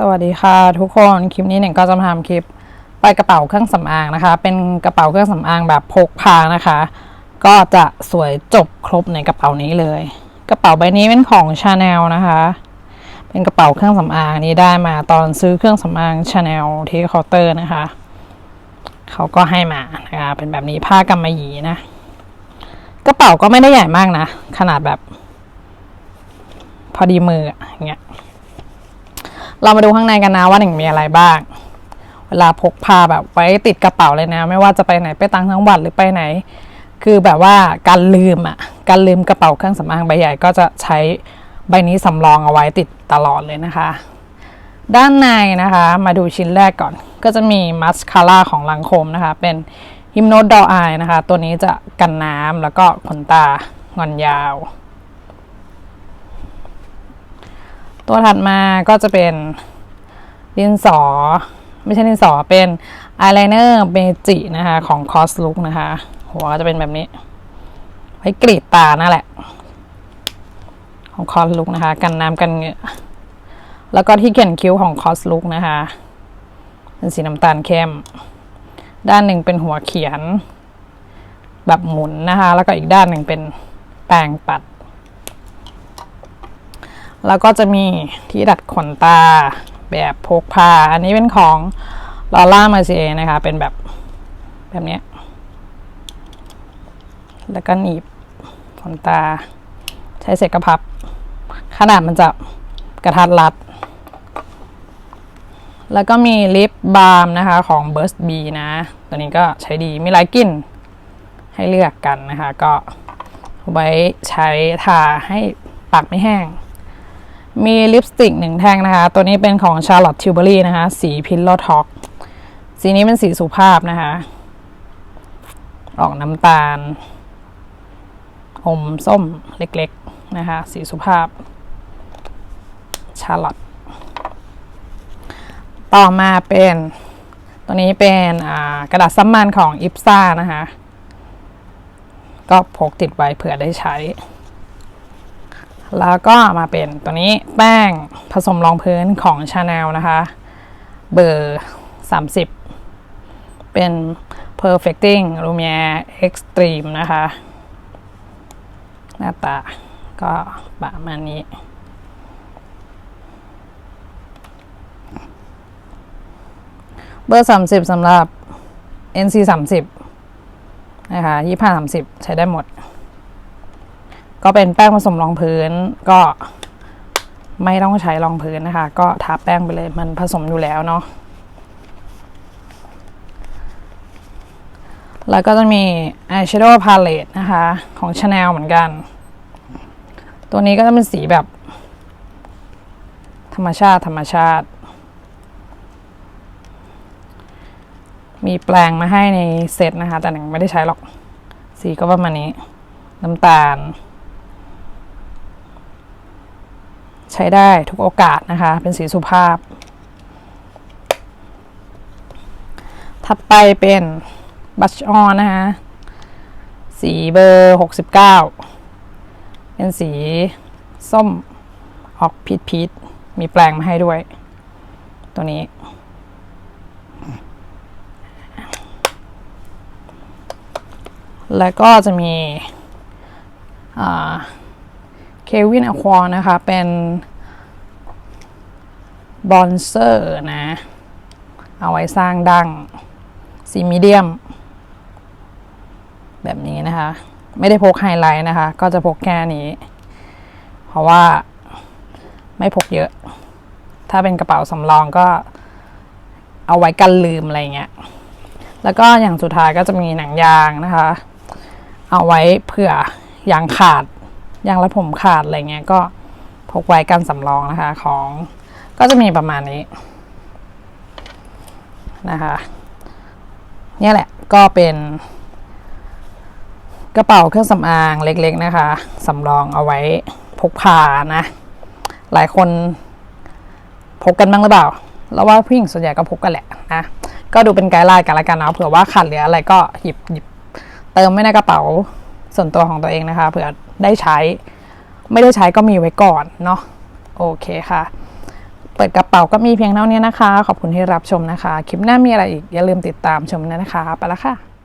สวัสดีค่ะทุกคนคลิปนี้เนี่ยก็จะทำคลิปไปกระเป๋าเครื่องสำอางนะคะ เป็นกระเป๋าเครื่องสำอางแบบพกพานะคะ ก็จะสวยจบครบในกระเป๋านี้เลย กระเป๋าใบนี้เป็นของชาแนลนะคะ เป็นกระเป๋าเครื่องสำอางนี้ได้มาตอนซื้อเครื่องสำอางชาแนลที่เคาน์เตอร์นะคะเขาก็ให้มานะคะเป็นแบบนี้ผ้ากำมะหยี่นะกระเป๋าก็ไม่ได้ใหญ่มากนะ ขนาดแบบ พอดีมืออย่างเงี้ย เรามาดูข้างในกันนะว่าหนึ่งมีอะไรบ้าง เวลาพกพาแบบไว้ติดกระเป๋าเลยนะ ไม่ว่าจะไปไหนไปต่างจังหวัดหรือไปไหน คือแบบว่าการลืมอะการลืมกระเป๋าเครื่องสำอางใบใหญ่ก็จะใช้ใบนี้สำรองเอาไว้ติดตลอดเลยนะคะ ด้านในนะคะมาดูชิ้นแรกก่อน ก็จะมีมัสคาร่าของลังโคมนะคะ เป็นฮิมโนดออายนะคะ ตัวนี้จะกันน้ำแล้วก็ขนตางอนยาว ตัวถัดมาก็จะเป็นดินสอ ไม่ใช่ดินสอเป็นอายไลเนอร์เมจินะคะของคอสลุกนะคะ หัวก็จะเป็นแบบนี้ ไว้กรีดตานั่นแหละ ของคอสลุกนะคะ กันน้ำกันเหงื่อแล้วก็ที่เขียนคิ้วของคอสลุกนะคะเป็นสีน้ำตาลเข้ม ด้านหนึ่งเป็นหัวเขียน แบบหมุนนะคะ แล้วก็อีกด้านหนึ่งเป็นแปรงปัด แล้วก็จะมีที่ดัดขนตาแบบพกพา อันนี้เป็นของลอร่ามาเซนะคะ เป็นแบบแบบนี้ แล้วก็หนีบขนตา ใช้เสร็จกระพับ ขนาดมันจะกระทัดรัด แล้วก็มีลิปบาล์มนะคะของ Burst B นะ ตัวนี้ก็ใช้ดี มีหลายกลิ่นให้เลือกกันนะคะ ก็ไว้ใช้ทาให้ปากไม่แห้ง มีลิปสติกหนึ่งแท่งนะคะ ตัวนี้เป็นของ Charlotte Tilbury นะคะ สี Pillow Talk สีนี้เป็นสีสุภาพนะคะ ออกน้ำตาล อมส้มเล็กๆนะคะ สีสุภาพ Charlotte ต่อมาเป็นตัวนี้เป็นกระดาษซัมมันของอิ s ซ่านะคะ ก็พกติดไว้เผื่อได้ใช้ แล้วก็มาเป็นตัวนี้แป้งผสมรองพื้นของชาแนลนะคะ เบอร์ 30 เป็น perfecting lumiere extreme นะคะ หน้าตาก็ประมาณนี้ เบอร์ 30สำหรับ NC 30นะคะ25 30ใช้ได้หมด ก็เป็นแป้งผสมรองพื้นก็ไม่ต้องใช้รองพื้นนะคะ ก็ทาแป้งไปเลยมันผสมอยู่แล้วเนาะแล้วก็จะมี eyeshadow palette นะคะ ของ Chanel เหมือนกัน ตัวนี้ก็จะเป็นสีแบบ ธรรมชาติธรรมชาติ มีแปลงมาให้ในเซตนะคะ แต่หนึ่งไม่ได้ใช้หรอก สีก็ประมาณนี้ น้ำตาล ใช้ได้ทุกโอกาสนะคะ เป็นสีสุภาพ ถัดไปเป็นบัชออนนะคะสีเบอร์หกสิบเก้าเป็นสีส้มออกพีชพีชมีแปลงมาให้ด้วย ตัวนี้ แล้วก็จะมี เควินอควอนะคะ เป็นบอนเซอร์นะ เอาไว้สร้างดังสีมีเดียม แบบนี้นะคะ ไม่ได้พกไฮไลท์นะคะ ก็จะพกแค่นี้ เพราะว่าไม่พกเยอะ ถ้าเป็นกระเป๋าสำรองก็เอาไว้กันลืมอะไรเงี้ย แล้วก็อย่างสุดท้ายก็จะมีหนังยางนะคะ เอาไว้เผื่อยางขาด ยางรัดผมขาดอะไรเงี้ยก็พกไว้กันสำรองนะคะของก็จะมีประมาณนี้นะคะนี่แหละก็เป็นกระเป๋าเครื่องสำอางเล็กๆนะคะสำรองเอาไว้พกพานะ หลายคนพกกันบ้างหรือเปล่า แล้วว่าผู้หญิงส่วนใหญ่ก็พกกันแหละนะ ก็ดูเป็นไกด์ไลน์กันละกันเนะเผื่อว่าขาดเหลืออะไรก็หยิบหยิบเติมไว้ในกระเป๋า ส่วนตัวของตัวเองนะคะเผื่อได้ใช้ ไม่ได้ใช้ก็มีไว้ก่อนเนาะโอเคค่ะ เปิดกระเป๋าก็มีเพียงเท่านี้นะคะ ขอบคุณที่รับชมนะคะ คลิปหน้ามีอะไรอีกอย่าลืมติดตามชมนะคะ ไปละค่ะ